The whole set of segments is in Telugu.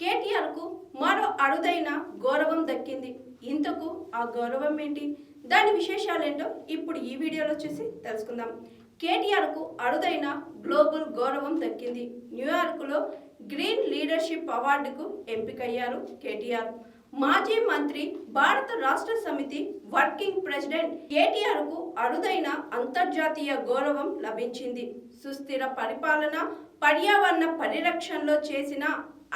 కేటీఆర్కు మరో అరుదైన గౌరవం దక్కింది. ఇంతకు ఆ గౌరవం ఏంటి? దాని విశేషాలేంటో ఇప్పుడు ఈ వీడియోలో చూసి తెలుసుకుందాం. కేటీఆర్కు అరుదైన గ్లోబల్ గౌరవం దక్కింది. న్యూయార్క్లో గ్రీన్ లీడర్షిప్ అవార్డుకు ఎంపికయ్యారు కేటీఆర్. మాజీ మంత్రి భారత రాష్ట్ర సమితి వర్కింగ్ ప్రెసిడెంట్ కేటీఆర్కు అరుదైన అంతర్జాతీయ గౌరవం లభించింది. సుస్థిర పరిపాలన పర్యావరణ పరిరక్షణలో చేసిన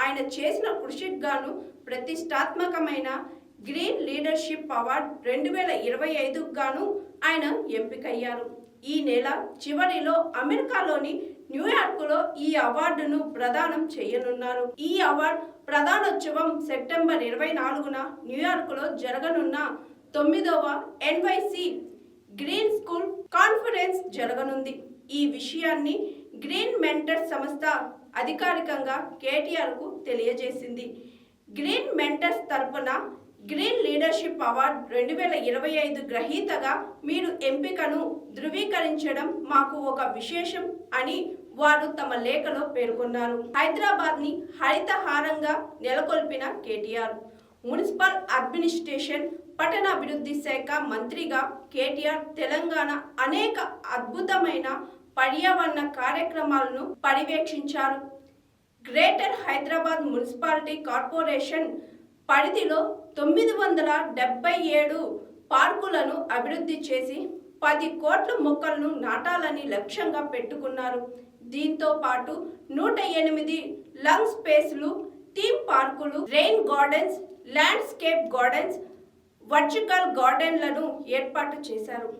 ఆయన చేసిన కృషికి గాను ప్రతిష్టాత్మకమైన గ్రీన్ లీడర్షిప్ అవార్డ్ రెండు వేల ఇరవై ఐదుకు గాను ఆయన ఎంపికయ్యారు. ఈ నెల చివరిలో అమెరికాలోని న్యూయార్క్లో ఈ అవార్డును ప్రదానం చేయనున్నారు. ఈ అవార్డు ప్రధానోత్సవం సెప్టెంబర్ ఇరవై నాలుగున న్యూయార్క్లో జరగనున్న తొమ్మిదవ ఎన్వైసి గ్రీన్ స్కూల్ కాన్ఫరెన్స్ జరగనుంది. ఈ విషయాన్ని గ్రీన్ మెంటర్ సంస్థ అధికారికంగా కేటీఆర్కు తెలియజేసింది. గ్రీన్ మెంటర్స్ తరపున గ్రీన్ లీడర్షిప్ అవార్డ్ రెండు వేల ఇరవై ఐదు గ్రహీతగా మీరు ఎంపికను ధృవీకరించడం మాకు ఒక విశేషం అని వారు తమ లేఖలో పేర్కొన్నారు. హైదరాబాద్ని హరితహారంగా నెలకొల్పిన కేటీఆర్ మున్సిపల్ అడ్మినిస్ట్రేషన్ పట్టణాభివృద్ధి శాఖ మంత్రిగా కేటీఆర్ తెలంగాణ అనేక అద్భుతమైన పర్యావరణ కార్యక్రమాలను పర్యవేక్షించారు. గ్రేటర్ హైదరాబాద్ మున్సిపాలిటీ కార్పొరేషన్ పరిధిలో తొమ్మిది వందల డెబ్బై ఏడు పార్కులను అభివృద్ధి చేసి పది కోట్ల మొక్కలను నాటాలని లక్ష్యంగా పెట్టుకున్నారు. దీంతో పాటు నూట ఎనిమిది లంగ్ స్పేస్లు థీమ్ పార్కులు rain gardens landscape gardens vertical గార్డెన్లను ఏర్పాటు చేశారు.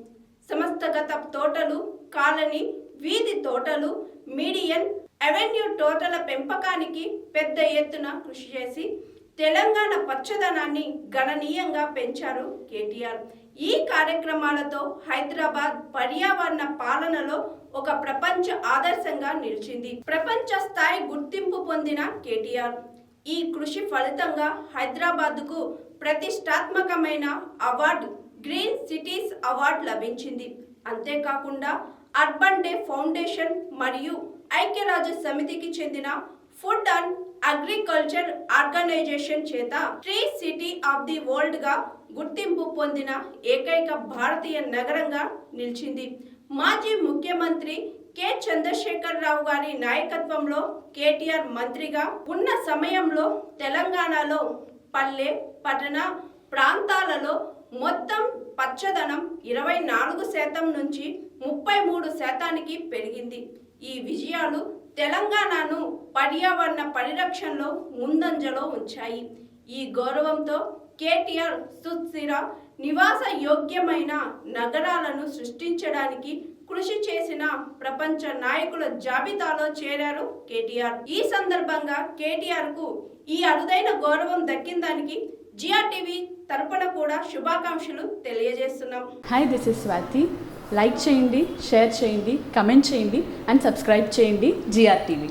సమస్తగత తోటలు కాలనీ వీధి తోటలు మీడియన్ అవెన్యూ తోటల పెంపకానికి పెద్ద ఎత్తున కృషి చేసి తెలంగాణ పచ్చదనాన్ని గణనీయంగా పెంచారు కేటీఆర్. ఈ కార్యక్రమాలతో హైదరాబాద్ పర్యావరణ పాలనలో ఒక ప్రపంచ ఆదర్శంగా నిలిచింది. ప్రపంచ స్థాయి గుర్తింపు పొందిన కేటీఆర్. ఈ కృషి ఫలితంగా హైదరాబాద్కు ప్రతిష్టాత్మకమైన అవార్డు గ్రీన్ సిటీస్ అవార్డు లభించింది. అంతేకాకుండా అర్బన్ డే ఫౌండేషన్ మరియు ఐక్యరాజ్య సమితికి చెందిన ఫుడ్ అండ్ అగ్రికల్చర్ ఆర్గనైజేషన్ చేత ట్రీ సిటీ ఆఫ్ ది వరల్డ్గా గుర్తింపు పొందిన ఏకైక భారతీయ నగరంగా నిలిచింది. మాజీ ముఖ్యమంత్రి కె. చంద్రశేఖర్ రావు గారి నాయకత్వంలో కేటీఆర్ మంత్రిగా ఉన్న సమయంలో తెలంగాణలో పల్లె పట్టణ ప్రాంతాలలో మొత్తం పచ్చదనం ఇరవై నాలుగు శాతం నుంచి ముప్పై మూడు శాతానికి పెరిగింది. ఈ విజయాలు తెలంగాణను పర్యావరణ పరిరక్షణలో ముందంజలో ఉంచాయి. ఈ గౌరవంతో కేటీఆర్ సుస్థిర నివాస యోగ్యమైన నగరాలను సృష్టించడానికి కృషి చేసిన ప్రపంచ నాయకుల జాబితాలో చేరారు కేటీఆర్. ఈ సందర్భంగా కేటీఆర్కు ఈ అరుదైన గౌరవం దక్కిందానికి జిఆర్టీవీ తరపున కూడా శుభాకాంక్షలు తెలియజేస్తున్నాం. Hi this is Swathi like చేయండి షేర్ చేయండి కమెంట్ చేయండి అండ్ సబ్స్క్రైబ్ చేయండి జిఆర్టీవీ.